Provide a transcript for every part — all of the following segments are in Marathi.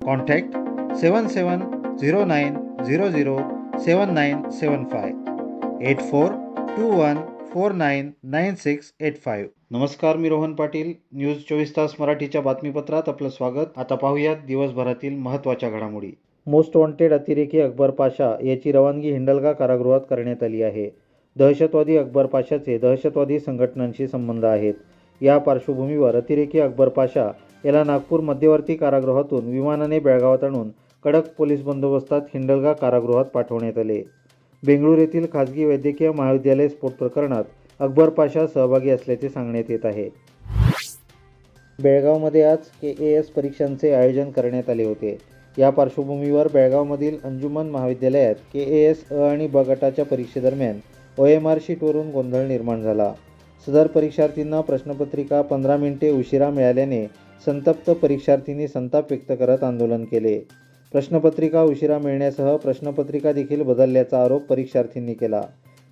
from 7 am to 8:30 pm. Address 1387 Radhakrishna near Guruprasad Cashew Factory, Benkanhಳ್ಳಿ Road, Sulga, Belgavi 591108. Contact 7709007975 8421499685 नमस्कार मी रोहन पाटील. न्यूज चोवीस तास मराठीच्या बातमीपत्रात आपलं स्वागत. आता पाहूयात दिवसभरातील महत्त्वाच्या घडामोडी. मोस्ट वॉन्टेड अतिरेकी अकबर पाशा याची रवानगी हिंडलगा कारागृहात करण्यात आली आहे. दहशतवादी अकबर पाशाचे दहशतवादी संघटनांशी संबंध आहेत. या पार्श्वभूमीवर अतिरेकी अकबर पाशा याला नागपूर मध्यवर्ती कारागृहातून विमानाने बेळगावात आणून कडक पोलीस बंदोबस्तात हिंडलगा कारागृहात पाठवण्यात आले. बेंगळूर येथील खाजगी वैद्यकीय महाविद्यालय स्फोट प्रकरणात अकबर पाशा सहभागी असल्याचे सांगण्यात येत आहे. बेळगावमध्ये आज के ए एस परीक्षांचे आयोजन करण्यात आले होते. या पार्श्वभूमीवर बेळगावमधील अंजुमन महाविद्यालयात के ए एस अ आणि ब गटाच्या परीक्षेदरम्यान ओ एम आर शीटवरून गोंधळ निर्माण झाला. सदर परीक्षार्थींना प्रश्नपत्रिका पंधरा मिनिटे उशिरा मिळाल्याने संतप्त परीक्षार्थींनी संताप व्यक्त करत आंदोलन केले. प्रश्नपत्रिका उशिरा मिळण्यासह प्रश्नपत्रिका देखील बदलल्याचा आरोप परीक्षार्थींनी केला.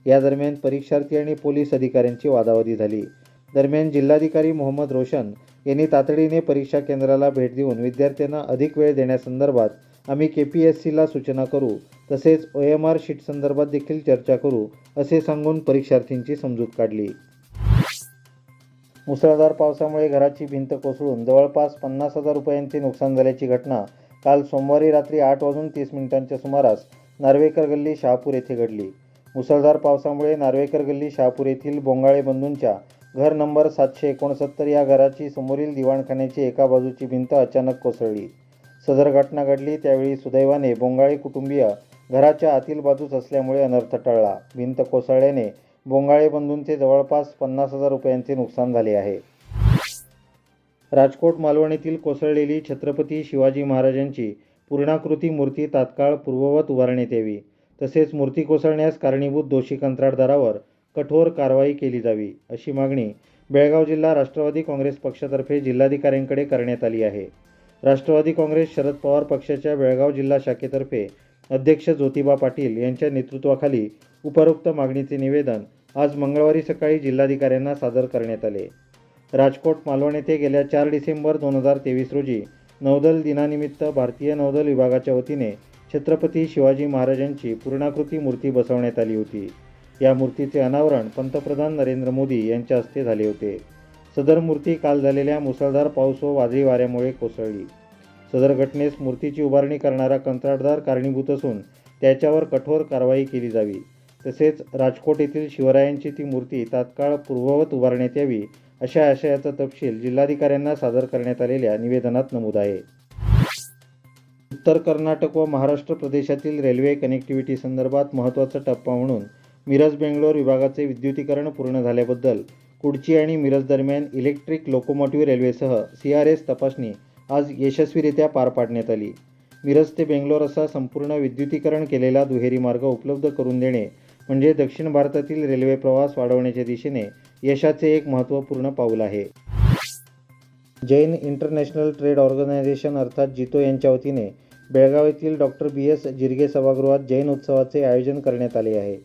या दरम्यान परीक्षार्थी आणि पोलीस अधिकाऱ्यांची वादावादी झाली. दरम्यान जिल्हाधिकारी मोहम्मद रोशन यांनी तातडीने परीक्षा केंद्राला भेट देऊन विद्यार्थ्यांना अधिक वेळ देण्यासंदर्भात आम्ही के पी एस सीला सूचना करू तसेच ओ एम आर शीट संदर्भात देखील चर्चा करू असे सांगून परीक्षार्थींची समजूत काढली. मुसळधार पावसामुळे घराची भिंत कोसळून जवळपास पन्नास हजार रुपयांचे नुकसान झाल्याची घटना काल सोमवारी रात्री आठ वाजून तीस मिनिटांच्या सुमारास नार्वेकर गल्ली शहापूर येथे घडली. मुसळधार पावसामुळे नार्वेकर गल्ली शहापूर येथील बोंगाळे बंधूंच्या घर नंबर सातशे एकोणसत्तर या घराची समोरील दिवाणखान्याची एका बाजूची भिंत अचानक कोसळली. सदर घटना घडली त्यावेळी सुदैवाने बोंगाळे कुटुंबीय घराच्या आतील बाजूस असल्यामुळे अनर्थ टळला. भिंत कोसळल्याने बोंगाळे बंधूंचे जवळपास पन्नास हजार रुपयांचे नुकसान झाले आहे. राजकोट मालवणीतील कोसळलेली छत्रपती शिवाजी महाराजांची पूर्णाकृती मूर्ती तात्काळ पूर्ववत उभारण्यात यावी. तसेच मूर्ती कोसळण्यास कारणीभूत दोषी कंत्राटदारावर कठोर कारवाई केली जावी अशी मागणी बेळगाव जिल्हा राष्ट्रवादी काँग्रेस पक्षातर्फे जिल्हाधिकाऱ्यांकडे करण्यात आली आहे. राष्ट्रवादी काँग्रेस शरद पवार पक्षाच्या बेळगाव जिल्हा शाखेतर्फे अध्यक्ष ज्योतिबा पाटील यांच्या नेतृत्वाखाली उपरोक्त मागणीचे निवेदन आज मंगळवारी सकाळी जिल्हाधिकाऱ्यांना सादर करण्यात आले. राजकोट मालवण येथे गेल्या चार डिसेंबर दोन हजार तेवीस रोजी नौदल दिनानिमित्त भारतीय नौदल विभागाच्या वतीने छत्रपती शिवाजी महाराजांची पूर्णाकृती मूर्ती बसवण्यात आली होती. या मूर्तीचे अनावरण पंतप्रधान नरेंद्र मोदी यांच्या हस्ते झाले होते. सदर मूर्ती काल झालेल्या मुसळधार पाऊस व वादळी वाऱ्यामुळे कोसळली. सदर घटनेस मूर्तीची उभारणी करणारा कंत्राटदार कारणीभूत असून त्याच्यावर कठोर कारवाई केली जावी. तसेच राजकोट येथील शिवरायांची ती मूर्ती तात्काळ पूर्ववत उभारण्यात यावी अशा आशयाचा तपशील जिल्हाधिकाऱ्यांना सादर करण्यात आलेल्या निवेदनात नमूद आहे. उत्तर कर्नाटक व महाराष्ट्र प्रदेशातील रेल्वे कनेक्टिव्हिटी संदर्भात महत्त्वाचा टप्पा म्हणून मिरज बेंगलोर विभागाचे विद्युतीकरण पूर्ण झाल्याबद्दल कुडची आणि मिरज दरम्यान इलेक्ट्रिक लोकोमोटिव्ह रेल्वेसह सी आर एस तपासणी आज यशस्वीरित्या पार पाडण्यात आली. मिरज ते बेंगलोर असा संपूर्ण विद्युतीकरण केलेला दुहेरी मार्ग उपलब्ध करून देणे म्हणजे दक्षिण भारतातील रेल्वे प्रवास वाढवण्याच्या दिशेने यशाचे एक महत्त्वपूर्ण पाऊल आहे. जैन इंटरनॅशनल ट्रेड ऑर्गनायझेशन अर्थात जितो यांच्या वतीने बेळगाव येथील डॉक्टर बी. एस. जिरगे सभागृहात जैन उत्सवाचे आयोजन करण्यात आले आहे.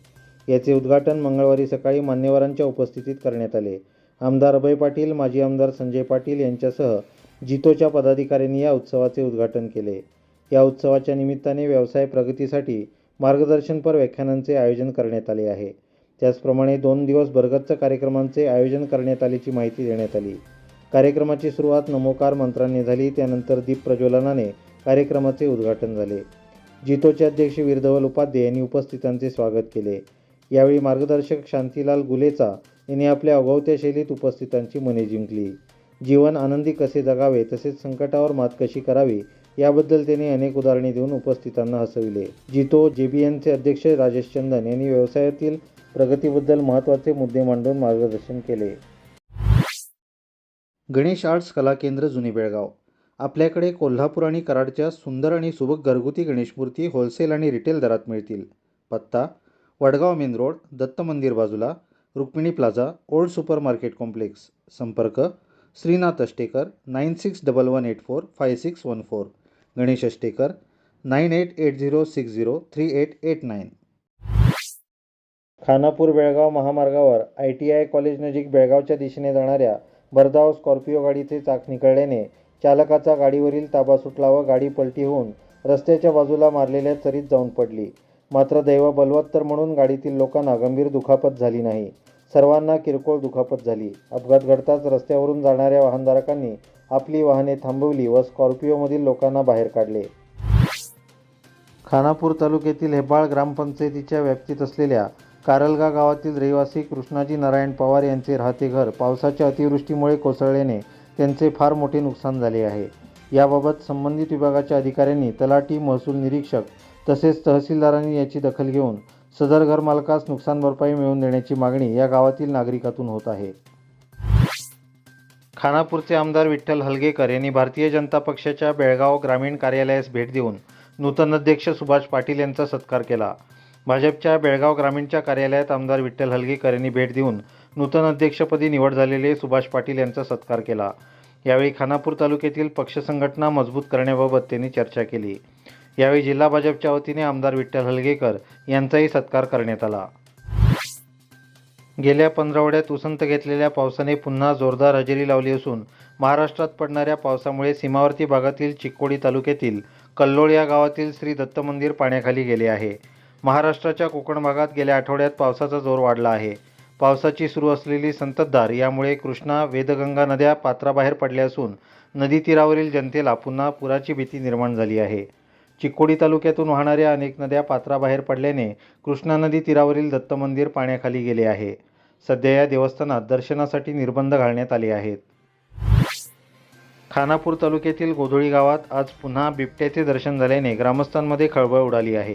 याचे उद्घाटन मंगळवारी सकाळी मान्यवरांच्या उपस्थितीत करण्यात आले. आमदार अभय पाटील माजी आमदार संजय पाटील यांच्यासह जितोच्या पदाधिकाऱ्यांनी या उत्सवाचे उद्घाटन केले. या उत्सवाच्या निमित्ताने व्यवसाय प्रगतीसाठी मार्गदर्शनपर व्याख्यानांचे आयोजन करण्यात आले आहे. त्याचप्रमाणे दोन दिवस भरगच्च कार्यक्रमांचे आयोजन करण्यात आल्याची माहिती देण्यात आली. कार्यक्रमाची सुरुवात नमोकार मंत्रांनी झाली त्यानंतर दीप प्रज्वलनाने कार्यक्रमाचे उद्घाटन झाले. जितोचे अध्यक्ष वीरधवल उपाध्ये यांनी उपस्थितांचे स्वागत केले. यावेळी मार्गदर्शक शांतीलाल गुलेचा यांनी आपल्या अगवत्या शैलीत उपस्थितांची मने जिंकली. जीवन आनंदी कसे जगावे तसेच संकटावर मात कशी करावी याबद्दल त्यांनी अनेक उदाहरणे देऊन उपस्थितांना हसविले. जितो जेबीएनचे अध्यक्ष राजेश चंदन यांनी व्यवसायातील प्रगतीबद्दल महत्त्वाचे मुद्दे मांडून मार्गदर्शन केले. गणेश आर्ट्स कला केंद्र जुने बेळगाव. आपल्याकडे कोल्हापूर आणि कराडच्या सुंदर आणि सुबक घरगुती गणेशमूर्ती होलसेल आणि रिटेल दरात मिळतील. पत्ता वडगाव मेन रोड दत्त मंदिर बाजूला Rukmini plaza old super market complex. संपर्क Shrinath Ashtekar nine six double one eight four five six one four. Ganesh Ashtekar nine eight eight zero six zero three eight eight nine. Khanapur Belgaum महामार्गावर आय टी आय कॉलेजनजीक बेळगावच्या दिशेने जाणाऱ्या भरधाव स्कॉर्पिओ गाडीचे चाक निकळल्याने चालकाचा गाडीवरील ताबा सुटला व गाडी पलटी होऊन रस्त्याच्या बाजूला मारलेल्या चरीत जाऊन पडली. मात्र दैव बलवत्तर म्हणून गाडीतील लोकांना गंभीर दुखापत झाली नाही. सर्वांना किरकोळ दुखापत झाली. अपघात घडताच रस्त्यावरून जाणाऱ्या वाहनधारकांनी आपली वाहने थांबवली व स्कॉर्पिओमधील लोकांना बाहेर काढले. खानापूर तालुक्यातील हेबाळ ग्रामपंचायतीच्या व्याप्तीत असलेल्या कारलगा गावातील रहिवासी कृष्णाजी नारायण पवार यांचे राहते घर पावसाच्या अतिवृष्टीमुळे कोसळल्याने त्यांचे फार मोठे नुकसान झाले आहे. याबाबत संबंधित विभागाच्या अधिकाऱ्यांनी तलाठी महसूल निरीक्षक तसेच तहसीलदारांनी याची दखल घेऊन सदर घर मालकास नुकसान भरपाई मिळवून देण्याची मागणी या गावातील नागरिकातून होत आहे. खानापूरचे आमदार विठ्ठल हलगेकर यांनी भारतीय जनता पक्षाच्या बेळगाव ग्रामीण कार्यालयास भेट देऊन नूतन अध्यक्ष सुभाष पाटील यांचा सत्कार केला. भाजपच्या बेळगाव ग्रामीणच्या कार्यालयात आमदार विठ्ठल हलगेकर यांनी भेट देऊन नूतन अध्यक्षपदी निवड झालेले सुभाष पाटील यांचा सत्कार केला. यावेळी खानापूर तालुक्यातील पक्ष संघटना मजबूत करण्याबाबत त्यांनी चर्चा केली. यावेळी जिल्हा भाजपच्या वतीने आमदार विठ्ठल हलगेकर यांचाही सत्कार करण्यात आला. गेल्या पंधरवड्यात उसंत घेतलेल्या पावसाने पुन्हा जोरदार हजेरी लावली असून महाराष्ट्रात पडणाऱ्या पावसामुळे सीमावर्ती भागातील चिक्कोडी तालुक्यातील कल्लोळ या गावातील श्री दत्त मंदिर पाण्याखाली गेले आहे. महाराष्ट्राच्या कोकण भागात गेल्या आठवड्यात पावसाचा जोर वाढला आहे. पावसाची सुरू असलेली संततधार यामुळे कृष्णा वेदगंगा नद्या पात्राबाहेर पडल्या असून नदीतीरावरील जनतेला पुन्हा पुराची भीती निर्माण झाली आहे. चिकोडी तालुक्यातून वाहणाऱ्या अनेक नद्या पात्राबाहेर पडल्याने कृष्णा नदी तीरावरील दत्त मंदिर पाण्याखाली गेले आहे. सध्या या देवस्थानात दर्शनासाठी निर्बंध घालण्यात आले आहेत. खानापूर तालुक्यातील गोधोळी गावात आज पुन्हा बिबट्याचे दर्शन झाल्याने ग्रामस्थांमध्ये खळबळ उडाली आहे.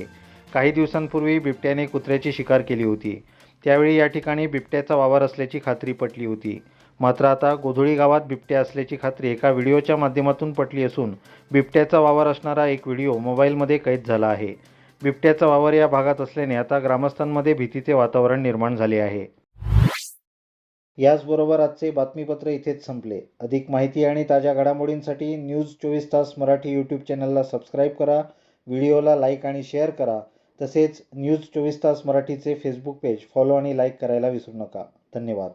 काही दिवसांपूर्वी बिबट्याने कुत्र्याची शिकार केली होती. त्यावेळी या ठिकाणी बिबट्याचा वावर असल्याची खात्री पटली होती. मात्र आता गोधुळी गावात बिबट्या असल्याची खात्री एका व्हिडिओच्या माध्यमातून पटली असून बिबट्याचा वावर असणारा एक व्हिडिओ मोबाईलमध्ये कैद झाला आहे. बिबट्याचा वावर या भागात असल्याने आता ग्रामस्थांमध्ये भीतीचे वातावरण निर्माण झाले आहे. याचबरोबर आजचे बातमीपत्र इथेच संपले. अधिक माहिती आणि ताज्या घडामोडींसाठी न्यूज चोवीस तास मराठी यूट्यूब चॅनलला सबस्क्राईब करा व्हिडिओला लाईक आणि शेअर करा. तसेच न्यूज चोवीस तास मराठीचे फेसबुक पेज फॉलो आणि लाईक करायला विसरू नका. धन्यवाद.